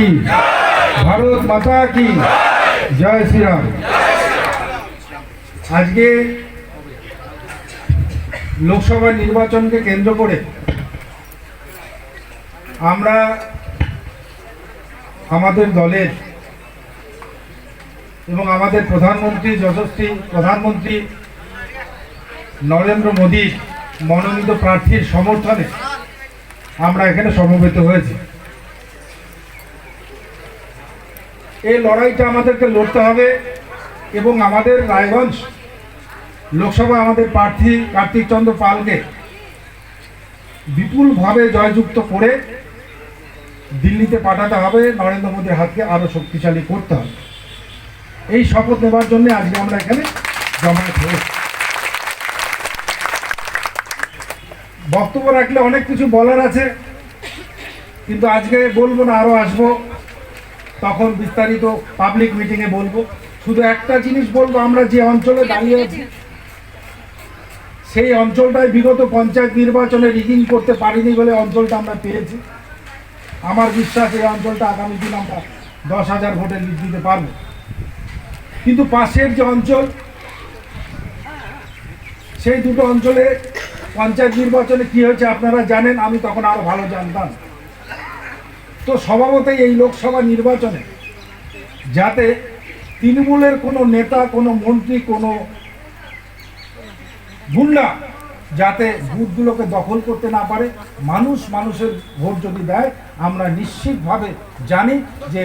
কি? ভারত মাতা কি? জয় শ্রীরাম। আজকে লোকসভা নির্বাচনকে কেন্দ্র করে আমরা আমাদের দলের এবং আমাদের প্রধানমন্ত্রী যশস্বী, প্রধানমন্ত্রী নরেন্দ্র মোদীর মনোনীত প্রার্থীর সমর্থনে আমরা এখানে সমবেত হয়েছি। এই লড়াইটা আমাদেরকে লড়তে হবে এবং আমাদের রায়গঞ্জ লোকসভা আমাদের প্রার্থী কার্তিক চন্দ্র পালকে বিপুলভাবে জয়যুক্ত করে দিল্লিতে পাঠাতে হবে, নরেন্দ্র মোদীর হাতকে আরও শক্তিশালী করতে হবে। এই শপথ নেবার জন্য আজকে আমরা এখানে জমায়েত হয়েছি বক্তব্য রাখলে অনেক কিছু বলার আছে, কিন্তু আজকে বলব না আরও আসব। তখন বিস্তারিত পাবলিক মিটিংয়ে বলব। শুধু একটা জিনিস বলব, আমরা যে অঞ্চলে দাঁড়িয়ে আছি, সেই অঞ্চলটায় বিগত পঞ্চায়েত নির্বাচনে রিগিং করতে পারিনি বলে অঞ্চলটা আমরা পেয়েছি। আমার বিশ্বাস, এই অঞ্চলটা আগামী দিন আমরা দশ হাজার ভোটে দিতে পারব। কিন্তু পাশের যে অঞ্চল, সেই দুটো অঞ্চলে পঞ্চায়েত নির্বাচনে কি হয়েছে আপনারা জানেন, আমি তখন আরও ভালো জানতাম। তো স্বভাবতই এই লোকসভা নির্বাচনে যাতে তৃণমূলের কোনো নেতা, কোনো মন্ত্রী, কোনো গুন্ডা যাতে বুথগুলোকে দখল করতে না পারে, মানুষ মানুষের ভোট যদি দেয়, আমরা নিশ্চিতভাবে জানি যে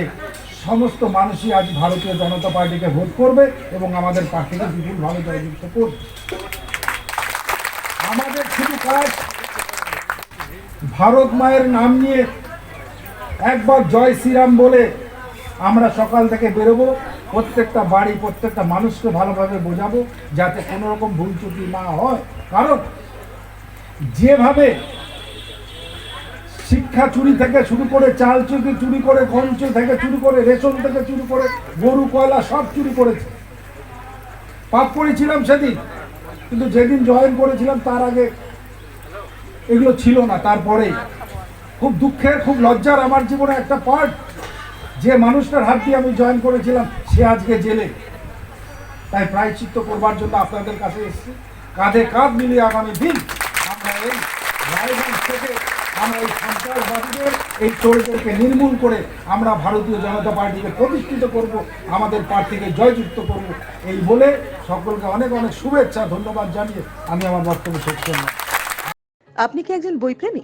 সমস্ত মানুষই আজ ভারতীয় জনতা পার্টিকে ভোট করবে এবং আমাদের প্রার্থীকে বিপুলভাবে জয়যুক্ত করবে। আমাদের শুধু কাজ ভারত মায়ের নাম নিয়ে একবার জয় শ্রীরাম বলে আমরা সকাল থেকে বেরোবো, প্রত্যেকটা বাড়ি, প্রত্যেকটা মানুষকে ভালোভাবে বোঝাবো, যাতে কোনো রকম ভুল ত্রুটি না হয়। কারণ যেভাবে শিক্ষা চুরি থেকে শুরু করে চাল চুরি চুরি করে গঞ্চ থেকে চুরি করে, রেশন থেকে চুরি করে, গরু, কয়লা সব চুরি করেছে। পাপ করেছিলাম সেদিন, কিন্তু যেদিন জয়েন করেছিলাম তার আগে এগুলো ছিল না তারপরে খুব দুঃখের, খুব লজ্জার আমার জীবনে একটা পার্ট যে মানুষটার হাত দিয়ে আমি জয়েন করেছিলাম, সে আজকে জেলে। তাই প্রায়শ্চিত্ত করবার জন্য আপনাদের কাছে এসেছি। কাঁধে কাঁধ মিলিয়ে আগামী দিন আমরা এই রায়গঞ্জ থেকে আমরা এই সন্ত্রাসবাদীদের, এই চোরদেরকে নির্মূল করে আমরা ভারতীয় জনতা পার্টিকে প্রতিষ্ঠিত করব, আমাদের প্রার্থীকে জয়যুক্ত করব, এই বলে সকলকে অনেক অনেক শুভেচ্ছা, ধন্যবাদ জানিয়ে আমি আমার বক্তব্য শেষ করলাম। আপনি কি একজন বইপ্রেমী?